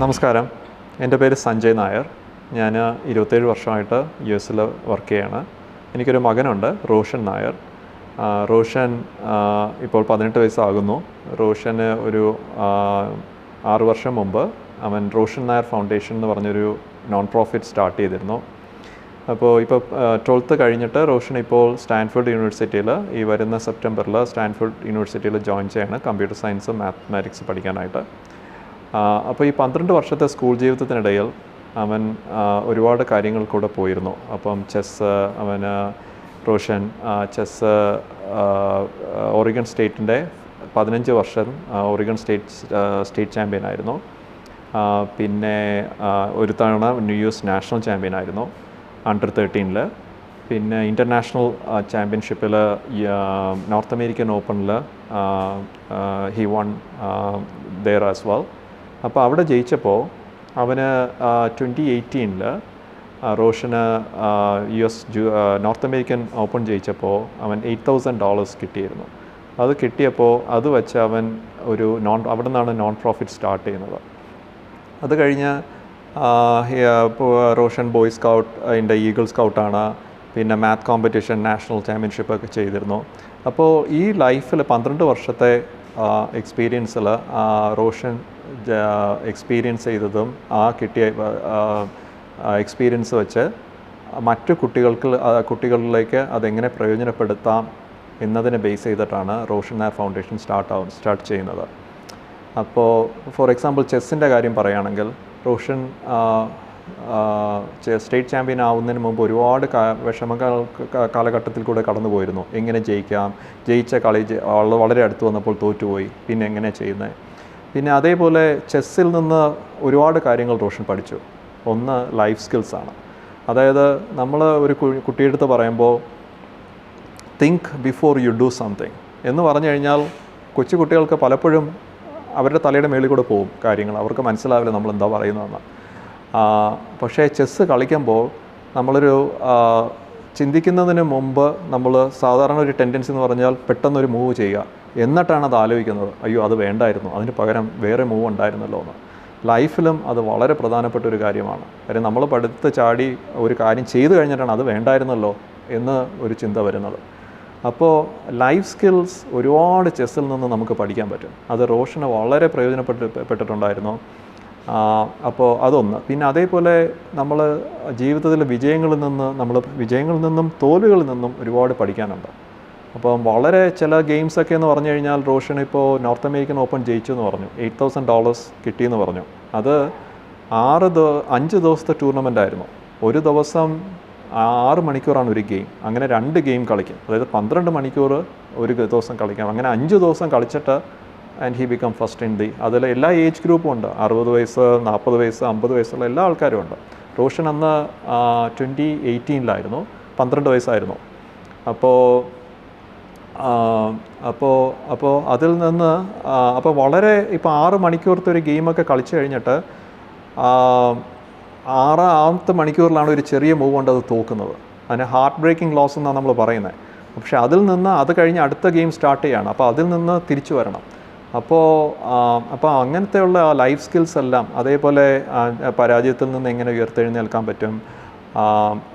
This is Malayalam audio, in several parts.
നമസ്കാരം. എന്റെ പേര് സഞ്ജയ് നായർ. ഞാൻ ഇരുപത്തേഴ് വർഷമായിട്ട് യു എസിൽ വർക്ക് ചെയ്യാണ്. എനിക്കൊരു മകനുണ്ട് റോഷൻ നായർ. റോഷൻ ഇപ്പോൾ പതിനെട്ട് വയസ്സാകുന്നു. റോഷന് ഒരു ആറു വർഷം മുമ്പ് അവൻ റോഷൻ നായർ ഫൗണ്ടേഷൻ എന്ന് പറഞ്ഞൊരു നോൺ പ്രോഫിറ്റ് സ്റ്റാർട്ട് ചെയ്തിരുന്നു അപ്പോൾ ഇപ്പോൾ ട്വൽത്ത് കഴിഞ്ഞിട്ട് റോഷൻ ഇപ്പോൾ സ്റ്റാൻഫോർഡ് യൂണിവേഴ്സിറ്റിയിൽ ഈ വരുന്ന സെപ്റ്റംബറിൽ സ്റ്റാൻഫോർഡ് യൂണിവേഴ്സിറ്റിയിൽ ജോയിൻ ചെയ്യാണ് കമ്പ്യൂട്ടർ സയൻസും മാത്തമാറ്റിക്സ് പഠിക്കാനായിട്ട്. അപ്പോൾ ഈ പന്ത്രണ്ട് വർഷത്തെ സ്കൂൾ ജീവിതത്തിനിടയിൽ അവൻ ഒരുപാട് കാര്യങ്ങൾ കൂടെ പോയിരുന്നു. അപ്പം ചെസ്സ് അവന് റോഷൻ ചെസ്സ് ഓറിഗൺ സ്റ്റേറ്റിന്റെ പതിനഞ്ച് വർഷം ഒറിഗൺ സ്റ്റേറ്റ് സ്റ്റേറ്റ് ചാമ്പ്യൻ ആയിരുന്നു. പിന്നെ ഒരു തവണ ന്യൂ ഇയേഴ്സ് നാഷണൽ ചാമ്പ്യൻ ആയിരുന്നു അണ്ടർ തേർട്ടീനിൽ പിന്നെ ഇന്റർനാഷണൽ ചാമ്പ്യൻഷിപ്പിൽ നോർത്ത് അമേരിക്കൻ ഓപ്പണിൽ he won there as well അപ്പോൾ അവിടെ ജയിച്ചപ്പോൾ അവന് ട്വന്റി എയ്റ്റീനിൽ റോഷന് U S North American open ജയിച്ചപ്പോൾ അവൻ എയ്റ്റ് തൗസൻഡ് ഡോളേഴ്സ് കിട്ടിയിരുന്നു. അത് കിട്ടിയപ്പോൾ അത് വെച്ച് അവൻ ഒരു നോൺ അവിടെ നിന്നാണ് നോൺ പ്രോഫിറ്റ് സ്റ്റാർട്ട് ചെയ്യുന്നത്. അത് കഴിഞ്ഞ് റോഷൻ ബോയ് സ്കൗട്ട് അതിന്റെ ഈഗിൾ സ്കൗട്ടാണ് പിന്നെ മാത്ത് കോമ്പറ്റീഷൻ നാഷണൽ ചാമ്പ്യൻഷിപ്പ് ഒക്കെ ചെയ്തിരുന്നു. അപ്പോൾ ഈ ലൈഫിൽ പന്ത്രണ്ട് വർഷത്തെ എക്സ്പീരിയൻസിൽ റോഷൻ എക്സ്പീരിയൻസ് ചെയ്തതും ആ കിട്ടിയ എക്സ്പീരിയൻസ് വെച്ച് മറ്റു കുട്ടികൾക്ക് കുട്ടികളിലേക്ക് അതെങ്ങനെ പ്രയോജനപ്പെടുത്താം എന്നതിനെ ബേസ് ചെയ്തിട്ടാണ് റോഷൻ നായർ ഫൗണ്ടേഷൻ സ്റ്റാർട്ട് ആവും സ്റ്റാർട്ട് ചെയ്യുന്നത്. അപ്പോൾ ഫോർ എക്സാമ്പിൾ ചെസ്സിന്റെ കാര്യം പറയുകയാണെങ്കിൽ റോഷൻ സ്റ്റേറ്റ് ചാമ്പ്യൻ ആവുന്നതിന് മുമ്പ് ഒരുപാട് വിഷമങ്ങൾ കാലഘട്ടത്തിൽ കൂടെ കടന്നു പോയിരുന്നു. എങ്ങനെ ജയിക്കാം? ജയിച്ച കളി വളരെ അടുത്ത് വന്നപ്പോൾ തോറ്റുപോയി. പിന്നെ എങ്ങനെ ചെയ്യുന്നത് പിന്നെ അതേപോലെ ചെസ്സിൽ നിന്ന് ഒരുപാട് കാര്യങ്ങൾ റോഷൻ പഠിച്ചു. ഒന്ന് ലൈഫ് സ്കിൽസാണ് അതായത് നമ്മൾ ഒരു കുട്ടിയെടുത്ത് പറയുമ്പോൾ think before you do something എന്ന് പറഞ്ഞു കഴിഞ്ഞാൽ കൊച്ചു കുട്ടികൾക്ക് പലപ്പോഴും അവരുടെ തലയുടെ മേളിൽ കൂടെ പോകും കാര്യങ്ങൾ. അവർക്ക് മനസ്സിലാവില്ല നമ്മൾ എന്താ പറയുന്നതെന്ന്. പക്ഷേ ചെസ്സ് കളിക്കുമ്പോൾ നമ്മളൊരു ചിന്തിക്കുന്നതിന് മുമ്പ് നമ്മൾ സാധാരണ ഒരു ടെൻഡൻസി എന്ന് പറഞ്ഞാൽ പെട്ടെന്നൊരു മൂവ് ചെയ്യുക. എന്നിട്ടാണ് അത് ആലോചിക്കുന്നത്. അയ്യോ അത് വേണ്ടായിരുന്നു. അതിന് പകരം വേറെ മൂവ് ഉണ്ടായിരുന്നല്ലോ എന്ന്. ലൈഫിലും അത് വളരെ പ്രധാനപ്പെട്ട ഒരു കാര്യമാണ്. കാര്യം നമ്മൾ പഠിത്ത ചാടി ഒരു കാര്യം ചെയ്തു കഴിഞ്ഞിട്ടാണ് അത് വേണ്ടായിരുന്നല്ലോ എന്ന് ഒരു ചിന്ത വരുന്നത്. അപ്പോൾ ലൈഫ് സ്കിൽസ് ഒരുപാട് ചെസ്സിൽ നിന്ന് നമുക്ക് പഠിക്കാൻ പറ്റും. അത് റോഷന് വളരെ പ്രയോജനപ്പെട്ട് പെട്ടിട്ടുണ്ടായിരുന്നു. അപ്പോൾ അതൊന്ന്. പിന്നെ അതേപോലെ നമ്മൾ ജീവിതത്തിലെ വിജയങ്ങളിൽ നിന്ന് നമ്മൾ വിജയങ്ങളിൽ നിന്നും തോലുകളിൽ നിന്നും ഒരുപാട് പഠിക്കാനുണ്ട്. അപ്പം വളരെ ചില ഗെയിംസൊക്കെ എന്ന് പറഞ്ഞു കഴിഞ്ഞാൽ റോഷൻ ഇപ്പോൾ നോർത്ത് അമേരിക്കൻ ഓപ്പൺ ജയിച്ചു എന്ന് പറഞ്ഞു. എയ്റ്റ് തൗസൻഡ് ഡോളേഴ്സ് കിട്ടിയെന്ന് പറഞ്ഞു. അത് ആറ് ദ- അഞ്ച് ദിവസത്തെ ടൂർണമെന്റ് ആയിരുന്നു. ഒരു ദിവസം ആറ് മണിക്കൂറാണ് ഒരു ഗെയിം. അങ്ങനെ രണ്ട് ഗെയിം കളിക്കും. അതായത് പന്ത്രണ്ട് മണിക്കൂർ ഒരു ദിവസം കളിക്കാം അങ്ങനെ അഞ്ച് ദിവസം കളിച്ചിട്ട് and he become first in the അതിൽ എല്ലാ ഏജ് ഗ്രൂപ്പും ഉണ്ട്. അറുപത് വയസ്സ് നാൽപ്പത് വയസ്സ് അമ്പത് വയസ്സുള്ള എല്ലാ ആൾക്കാരും ഉണ്ട്. റോഷൻ അന്ന് ട്വന്റി എയ്റ്റീനിലായിരുന്നു പന്ത്രണ്ട് വയസ്സായിരുന്നു. അപ്പോൾ അപ്പോൾ അപ്പോൾ അതിൽ നിന്ന് അപ്പോൾ വളരെ ഇപ്പോൾ ആറ് മണിക്കൂറത്തെ ഒരു ഗെയിമൊക്കെ കളിച്ചു കഴിഞ്ഞിട്ട് ആറാമത്തെ മണിക്കൂറിലാണ് ഒരു ചെറിയ മൂവ് കൊണ്ട് അത് തോക്കുന്നത്. അതിന് ഹാർട്ട് ബ്രേക്കിംഗ് ലോസ് എന്നാണ് നമ്മൾ പറയുന്നത്. പക്ഷേ അതിൽ നിന്ന് അത് കഴിഞ്ഞ് അടുത്ത ഗെയിം സ്റ്റാർട്ട് ചെയ്യുകയാണ് അപ്പോൾ അതിൽ നിന്ന് തിരിച്ചു വരണം. അപ്പോൾ അപ്പോൾ അങ്ങനത്തെയുള്ള ലൈഫ് സ്കിൽസ് എല്ലാം അതേപോലെ പരാജയത്തിൽ നിന്ന് എങ്ങനെ ഉയർത്തെഴുന്നേൽക്കാൻ പറ്റും? ആ,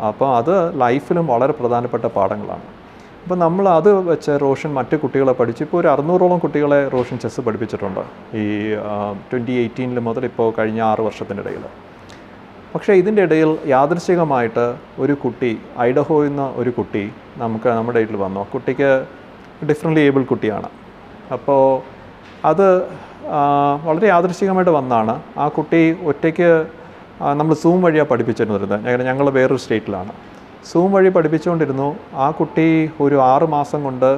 അപ്പോൾ അത് ലൈഫിലും വളരെ പ്രധാനപ്പെട്ട പാഠങ്ങളാണ്. അപ്പോൾ നമ്മൾ അത് വെച്ച് റോഷൻ മറ്റു കുട്ടികളെ പഠിച്ചു ഇപ്പോൾ ഒരു അറുന്നൂറോളം കുട്ടികളെ റോഷൻ ചെസ്സ് പഠിപ്പിച്ചിട്ടുണ്ട് ഈ ട്വന്റി എയ്റ്റീനിൽ മുതൽ ഇപ്പോൾ കഴിഞ്ഞ ആറ് വർഷത്തിനിടയിൽ പക്ഷേ ഇതിന്റെ ഇടയിൽ യാദൃശികമായിട്ട് ഒരു കുട്ടി ഐഡഹോ എന്ന ഒരു കുട്ടി നമുക്ക് നമ്മുടെ ഇടയിൽ വന്നു. ആ കുട്ടിക്ക് ഡിഫറെന്റ്ലി ഏബിൾ കുട്ടിയാണ്. അപ്പോൾ അത് വളരെ യാദൃശികമായിട്ട് വന്നാണ്. ആ കുട്ടി ഒറ്റയ്ക്ക് നമ്മൾ സൂം വഴിയാണ് പഠിപ്പിച്ചിരുന്നത്. ഞങ്ങൾ ഞങ്ങൾ വേറൊരു സ്റ്റേറ്റിലാണ്. സൂം വഴി പഠിപ്പിച്ചുകൊണ്ടിരുന്നു. ആ കുട്ടി ഒരു ആറ് മാസം കൊണ്ട്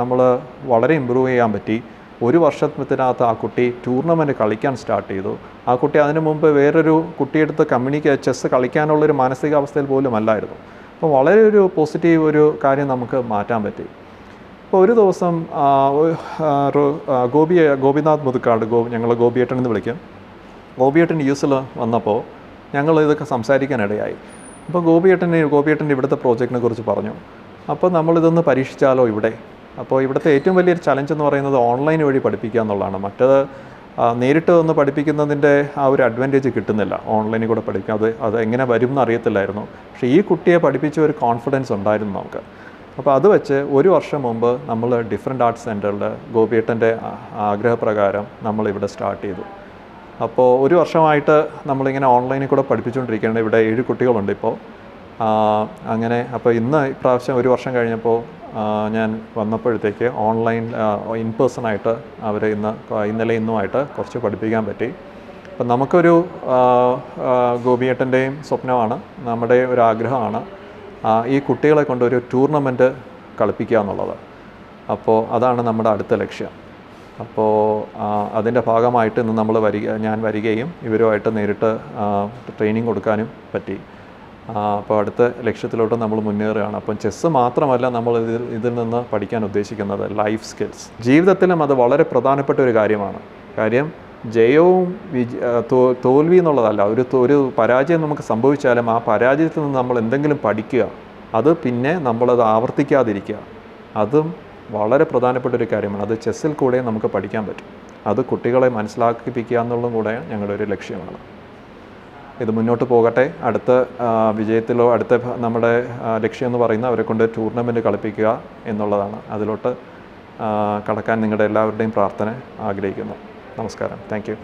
നമ്മൾ വളരെ ഇമ്പ്രൂവ് ചെയ്യാൻ പറ്റി. ഒരു വർഷത്തിനകത്ത് ആ കുട്ടി ടൂർണമെന്റ് കളിക്കാൻ സ്റ്റാർട്ട് ചെയ്തു. ആ കുട്ടി അതിനു മുമ്പ് വേറൊരു കുട്ടിയെടുത്ത് കമ്മ്യൂണിക്കേ ചെസ്സ് കളിക്കാനുള്ളൊരു മാനസികാവസ്ഥയിൽ പോലും അല്ലായിരുന്നു അപ്പോൾ വളരെ ഒരു പോസിറ്റീവ് ഒരു കാര്യം നമുക്ക് മാറ്റാൻ പറ്റി. അപ്പോൾ ഒരു ദിവസം ഗോപി ഗോപിനാഥ് മുതുക്കാട് ഗോ ഞങ്ങൾ ഗോപിയേട്ടൻ എന്ന് വിളിക്കും. ഗോപിയേട്ടൻ യൂസിൽ വന്നപ്പോൾ ഞങ്ങൾ ഇതൊക്കെ സംസാരിക്കാനിടയായി. അപ്പോൾ ഗോപിയേട്ടൻ ഗോപിയേട്ടന്റെ ഇവിടുത്തെ പ്രോജക്റ്റിനെ കുറിച്ച് പറഞ്ഞു. അപ്പോൾ നമ്മളിതൊന്ന് പരീക്ഷിച്ചാലോ ഇവിടെ? അപ്പോൾ ഇവിടുത്തെ ഏറ്റവും വലിയൊരു ചലഞ്ച് എന്ന് പറയുന്നത് ഓൺലൈൻ വഴി പഠിപ്പിക്കുക എന്നുള്ളതാണ്. മറ്റത് നേരിട്ട് ഒന്ന് പഠിപ്പിക്കുന്നതിന്റെ ആ ഒരു അഡ്വാന്റേജ് കിട്ടുന്നില്ല. ഓൺലൈനിൽ കൂടെ പഠിക്കുക അത് അത് എങ്ങനെ വരും എന്ന് അറിയത്തില്ലായിരുന്നു. പക്ഷേ ഈ കുട്ടിയെ പഠിപ്പിച്ച ഒരു കോൺഫിഡൻസ് ഉണ്ടായിരുന്നു നമുക്ക്. അപ്പോൾ അത് വെച്ച് ഒരു വർഷം മുമ്പ് നമ്മൾ ഡിഫറെന്റ് ആർട്സ് സെന്ററിൽ ഗോപിയേട്ടന്റെ ആഗ്രഹപ്രകാരം നമ്മളിവിടെ സ്റ്റാർട്ട് ചെയ്തു. അപ്പോൾ ഒരു വർഷമായിട്ട് നമ്മളിങ്ങനെ ഓൺലൈനിൽ കൂടെ പഠിപ്പിച്ചുകൊണ്ടിരിക്കുകയാണ് ഇവിടെ ഏഴ് കുട്ടികളുണ്ട് ഇപ്പോൾ അങ്ങനെ അപ്പോൾ ഇന്ന് ഇപ്രാവശ്യം ഒരു വർഷം കഴിഞ്ഞപ്പോൾ ഞാൻ വന്നപ്പോഴത്തേക്ക് ഓൺലൈൻ ഇൻ പേഴ്സണായിട്ട് അവരെ ഇന്ന് ഇന്നലെ ഇന്നുമായിട്ട് കുറച്ച് പഠിപ്പിക്കാൻ പറ്റി. അപ്പം നമുക്കൊരു ഗോപിയേട്ടന്റെയും സ്വപ്നമാണ്. നമ്മുടെ ഒരു ആഗ്രഹമാണ്. ഈ കുട്ടികളെ കൊണ്ട് ഒരു കളിപ്പിക്കുക എന്നുള്ളത്. അപ്പോൾ അതാണ് നമ്മുടെ അടുത്ത ലക്ഷ്യം. അപ്പോൾ അതിന്റെ ഭാഗമായിട്ട് ഇന്ന് നമ്മൾ വരിക ഞാൻ വരികയും ഇവരുമായിട്ട് നേരിട്ട് ട്രെയിനിങ് കൊടുക്കാനും പറ്റി. അപ്പോൾ അടുത്ത ലക്ഷ്യത്തിലോട്ട് നമ്മൾ മുന്നേറുകയാണ്. അപ്പം ചെസ്സ് മാത്രമല്ല നമ്മൾ ഇതിൽ ഇതിൽ നിന്ന് പഠിക്കാൻ ഉദ്ദേശിക്കുന്നത് ലൈഫ് സ്കിൽസ് ജീവിതത്തിലും അത് വളരെ പ്രധാനപ്പെട്ട ഒരു കാര്യമാണ്. കാര്യം ജയവും തോൽവി എന്നുള്ളതല്ല ഒരു ഒരു പരാജയം നമുക്ക് സംഭവിച്ചാലും ആ പരാജയത്തിൽ നിന്ന് നമ്മൾ എന്തെങ്കിലും പഠിക്കുക. അത് പിന്നെ നമ്മളത് ആവർത്തിക്കാതിരിക്കുക. അതും വളരെ പ്രധാനപ്പെട്ട ഒരു കാര്യമാണ്. അത് ചെസ്സിൽ കൂടെ നമുക്ക് പഠിക്കാൻ പറ്റും. അത് കുട്ടികളെ മനസ്സിലാക്കിപ്പിക്കുക എന്നുള്ളതും കൂടെ ഞങ്ങളുടെ ഒരു ലക്ഷ്യമാണ്. ഇത് മുന്നോട്ട് പോകട്ടെ. അടുത്ത വിജയത്തിലോ അടുത്ത നമ്മുടെ ലക്ഷ്യം എന്ന് പറയുന്ന അവരെ കൊണ്ട് ടൂർണമെന്റ് കളിപ്പിക്കുക എന്നുള്ളതാണ്. അതിലോട്ട് കടക്കാൻ നിങ്ങളുടെ എല്ലാവരുടെയും പ്രാർത്ഥന ആഗ്രഹിക്കുന്നു. നമസ്കാരം. Thank you